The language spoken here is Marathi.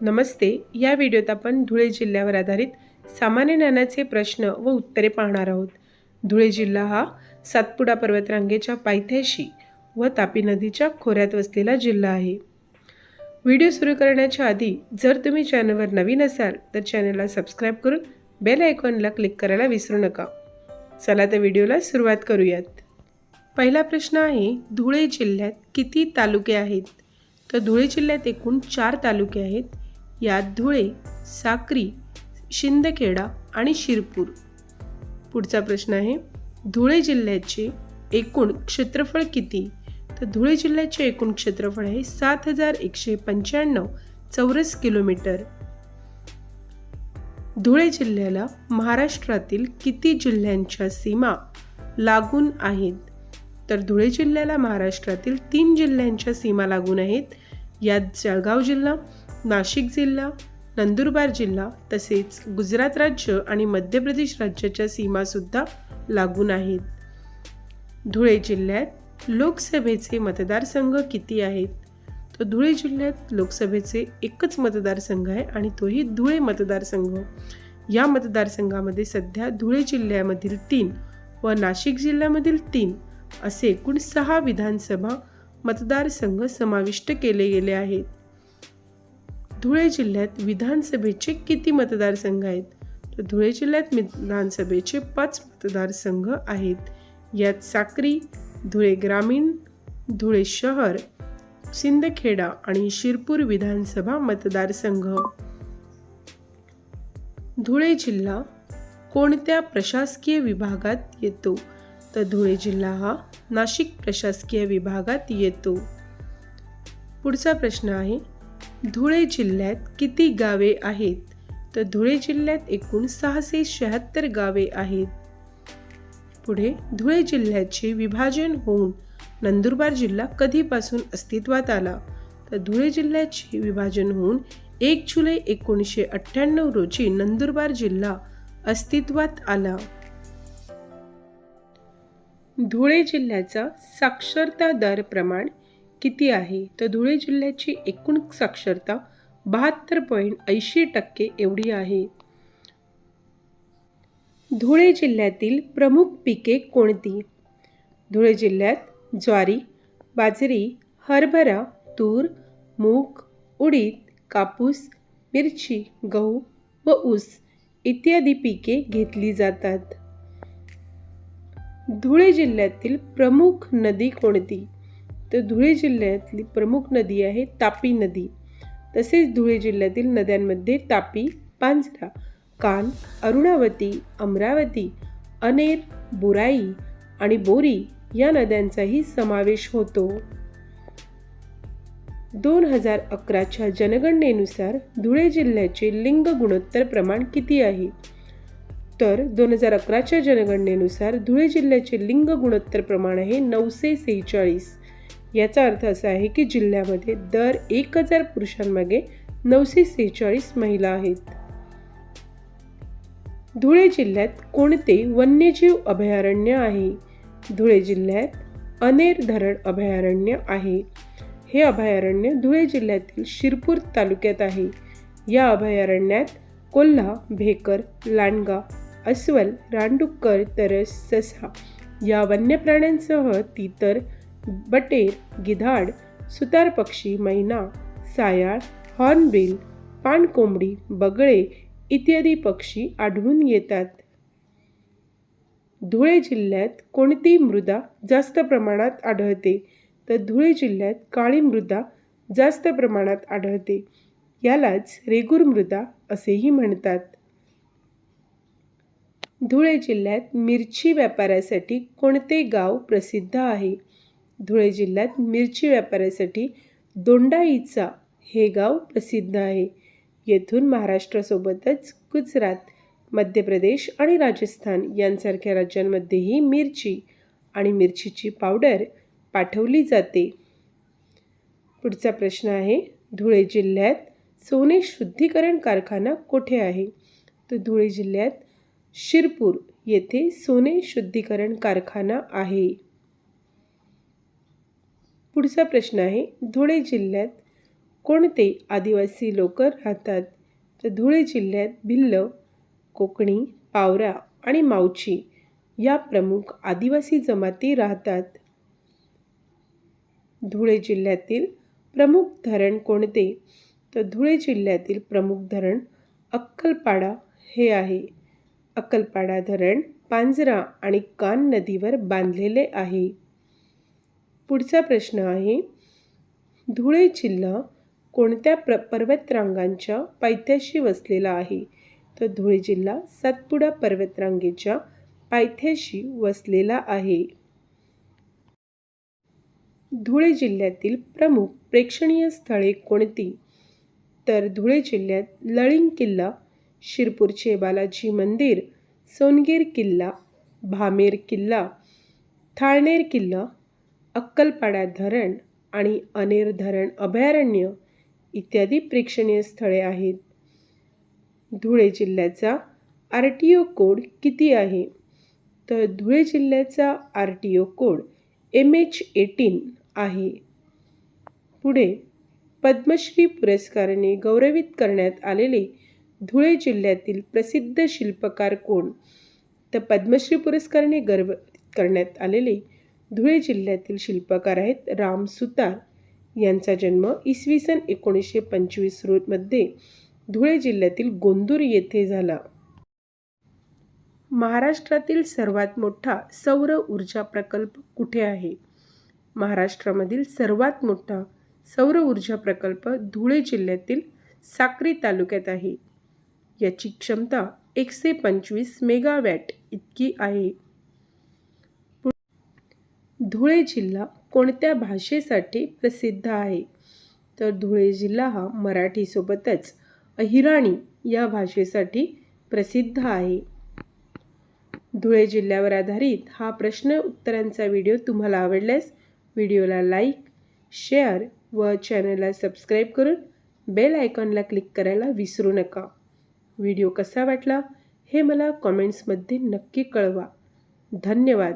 नमस्ते या व्हिडिओत आपण धुळे जिल्ह्यावर आधारित सामान्य ज्ञानाचे प्रश्न व उत्तरे पाहणार आहोत. धुळे जिल्हा हा सातपुडा पर्वतरांगेच्या पायथ्याशी व तापी नदीच्या खोऱ्यात वसलेला जिल्हा आहे. व्हिडिओ सुरू करण्याच्या आधी जर तुम्ही चॅनलवर नवीन असाल तर चॅनलला सबस्क्राईब करून बेल आयकॉनला क्लिक करायला विसरू नका. चला तर व्हिडिओला सुरुवात करूयात. पहिला प्रश्न आहे धुळे जिल्ह्यात किती तालुके आहेत? तर धुळे जिल्ह्यात एकूण चार तालुके आहेत. यात धुळे साक्री शिंदखेडा आणि शिरपूर. पुढचा प्रश्न आहे धुळे जिल्ह्याचे एकूण क्षेत्रफळ किती? तर धुळे जिल्ह्याचे एकूण क्षेत्रफळ आहे सात हजार एकशे पंच्याण्णव चौरस किलोमीटर. धुळे जिल्ह्याला महाराष्ट्रातील किती जिल्ह्यांच्या सीमा लागून आहेत? तर धुळे जिल्ह्याला महाराष्ट्रातील तीन जिल्ह्यांच्या सीमा लागून आहेत. यात जळगाव जिल्हा नाशिक जिल्हा नंदुरबार जिल्हा तसेच गुजरात राज्य आणि मध्य प्रदेश राज्याच्या सीमासुद्धा लागून आहेत. धुळे जिल्ह्यात लोकसभेचे मतदारसंघ किती आहेत? तर धुळे जिल्ह्यात लोकसभेचे एकच मतदारसंघ आहे आणि तोही धुळे मतदारसंघ. या मतदारसंघामध्ये सध्या धुळे जिल्ह्यामधील तीन व नाशिक जिल्ह्यामधील तीन असे एकूण सहा विधानसभा मतदारसंघ समाविष्ट केले गेले आहेत. धुळे जिल्ह्यात विधानसभेचे किती मतदारसंघ आहेत? तर धुळे जिल्ह्यात विधानसभेचे पाच मतदारसंघ आहेत. यात साक्री धुळे ग्रामीण धुळे शहर सिंदखेडा आणि शिरपूर विधानसभा मतदारसंघ. धुळे जिल्हा कोणत्या प्रशासकीय विभागात येतो? तर धुळे जिल्हा हा नाशिक प्रशासकीय विभागात येतो. पुढचा प्रश्न आहे धुळे जिल्ह्यात किती गावे आहेत? तर धुळे जिल्ह्यात एकूण सहाशे शहात्तर गावे आहेत. पुढे धुळे जिल्ह्याचे विभाजन होऊन नंदुरबार जिल्हा कधीपासून अस्तित्वात आला? तर धुळे जिल्ह्याचे विभाजन होऊन एक जुलै एकोणीसशे अठ्ठ्याण्णव रोजी नंदुरबार जिल्हा अस्तित्वात आला. धुळे जिल्ह्याचा साक्षरता दर प्रमाण किती आहे? तर धुळे जिल्ह्याची एकूण साक्षरता बहात्तर पॉईंट ऐंशी टक्के एवढी आहे. धुळे जिल्ह्यातील प्रमुख पिके कोणती? धुळे जिल्ह्यात ज्वारी बाजरी हरभरा तूर मूग उडीद कापूस मिरची गहू व ऊस इत्यादी पिके घेतली जातात. धुळे जिल्ह्यातील प्रमुख नदी कोणती? तर धुळे जिल्ह्यातली प्रमुख नदी आहे तापी नदी. तसेच धुळे जिल्ह्यातील नद्यांमध्ये तापी पांझरा कान अरुणावती अमरावती अनेर बुराई आणि बोरी या नद्यांचाही समावेश होतो. दोन हजार अकराच्या जनगणनेनुसार धुळे जिल्ह्याचे लिंग गुणोत्तर प्रमाण किती आहे? तर दोन हजार अकराच्या जनगणनेनुसार धुळे जिल्ह्याचे लिंग गुणोत्तर प्रमाण आहे नऊशे सेहेचाळीस. याचा अर्थ असा आहे की जिल्ह्यामध्ये दर एक हजार पुरुषांमागे नऊशे सेहेचाळीस महिला आहेत. धुळे जिल्ह्यात कोणते वन्यजीव अभयारण्य आहे? धुळे जिल्ह्यात अनेर धरण अभयारण्य आहे. हे अभयारण्य धुळे जिल्ह्यातील शिरपूर तालुक्यात आहे. या अभयारण्यात कोल्हा भेकर लांडगा अस्वल रानडुक्कर तरस ससा या वन्य प्राण्यांसह तितर बटेर गिधाड सुतार पक्षी मैना सायाळ हॉर्नबिल पाणकोंबडी बगळे इत्यादी पक्षी आढळून येतात. धुळे जिल्ह्यात कोणती मृदा जास्त प्रमाणात आढळते? तर धुळे जिल्ह्यात काळी मृदा जास्त प्रमाणात आढळते. यालाच रेगूर मृदा असेही म्हणतात. धुळे जिल्ह्यात मिरची व्यापारासाठी कोणते गाव प्रसिद्ध आहे? धुळे जिल्ह्यात मिरची व्यापारासाठी दोंडाईचा हे गाव प्रसिद्ध आहे. येथून महाराष्ट्रासोबतच गुजरात मध्य प्रदेश आणि राजस्थान यांसारख्या राज्यांमध्येही मिरची आणि मिरचीची पावडर पाठवली जाते. पुढचा प्रश्न आहे धुळे जिल्ह्यात सोने शुद्धीकरण कारखाना कोठे आहे? तर धुळे जिल्ह्यात शिरपूर येथे सोने शुद्धीकरण कारखाना आहे. पुढचा प्रश्न आहे धुळे जिल्ह्यात कोणते आदिवासी लोक राहतात? तर धुळे जिल्ह्यात भिल्ल कोकणी पावरा आणि मावची या प्रमुख आदिवासी जमाती राहतात. धुळे जिल्ह्यातील प्रमुख धरण कोणते? तर धुळे जिल्ह्यातील प्रमुख धरण अक्कलपाडा हे आहे. अक्कलपाडा धरण पांजरा आणि कान नदीवर बांधलेले आहे. पुढचा प्रश्न आहे धुळे जिल्हा कोणत्या प्र पर्वतरांगांच्या पायथ्याशी वसलेला आहे? तर धुळे जिल्हा सातपुडा पर्वतरांगेच्या पायथ्याशी वसलेला आहे. धुळे जिल्ह्यातील प्रमुख प्रेक्षणीय स्थळे कोणती? तर धुळे जिल्ह्यात लळिंग किल्ला शिरपूरचे बालाजी मंदिर सोनगीर किल्ला भामेर किल्ला थाळनेर किल्ला अक्कलपाडा धरण आणि अनेर धरण अभयारण्य इत्यादी प्रेक्षणीय स्थळे आहेत. धुळे जिल्ह्याचा आर टी ओ कोड किती आहे? तर धुळे जिल्ह्याचा R T O code M H eighteen आहे. पुढे पद्मश्री पुरस्काराने गौरवित करण्यात आलेले धुळे जिल्ह्यातील प्रसिद्ध शिल्पकार कोण? तर पद्मश्री पुरस्काराने गर्व करण्यात आलेले धुळे जिल्ह्यातील शिल्पकार आहेत राम सुतार. यांचा जन्म इसवी सन एकोणीसशे पंचवीस रोजमध्ये धुळे जिल्ह्यातील गोंदूर येथे झाला. महाराष्ट्रातील सर्वात मोठा सौर ऊर्जा प्रकल्प कुठे आहे? महाराष्ट्रामधील सर्वात मोठा सौर ऊर्जा प्रकल्प धुळे जिल्ह्यातील साक्री तालुक्यात आहे. याची क्षमता एकशे पंचवीस मेगावॅट इतकी आहे. धुळे जिल्हा कोणत्या भाषेसाठी प्रसिद्ध आहे? तर धुळे जिल्हा हा मराठीसोबतच अहिराणी या भाषेसाठी प्रसिद्ध आहे. धुळे जिल्ह्यावर आधारित हा प्रश्न उत्तरांचा व्हिडिओ तुम्हाला आवडल्यास व्हिडिओला लाईक शेअर व चॅनलला सबस्क्राईब करून बेल आयकॉनला क्लिक करायला विसरू नका. व्हिडिओ कसा वाटला हे मला कॉमेंट्समध्ये नक्की कळवा. धन्यवाद.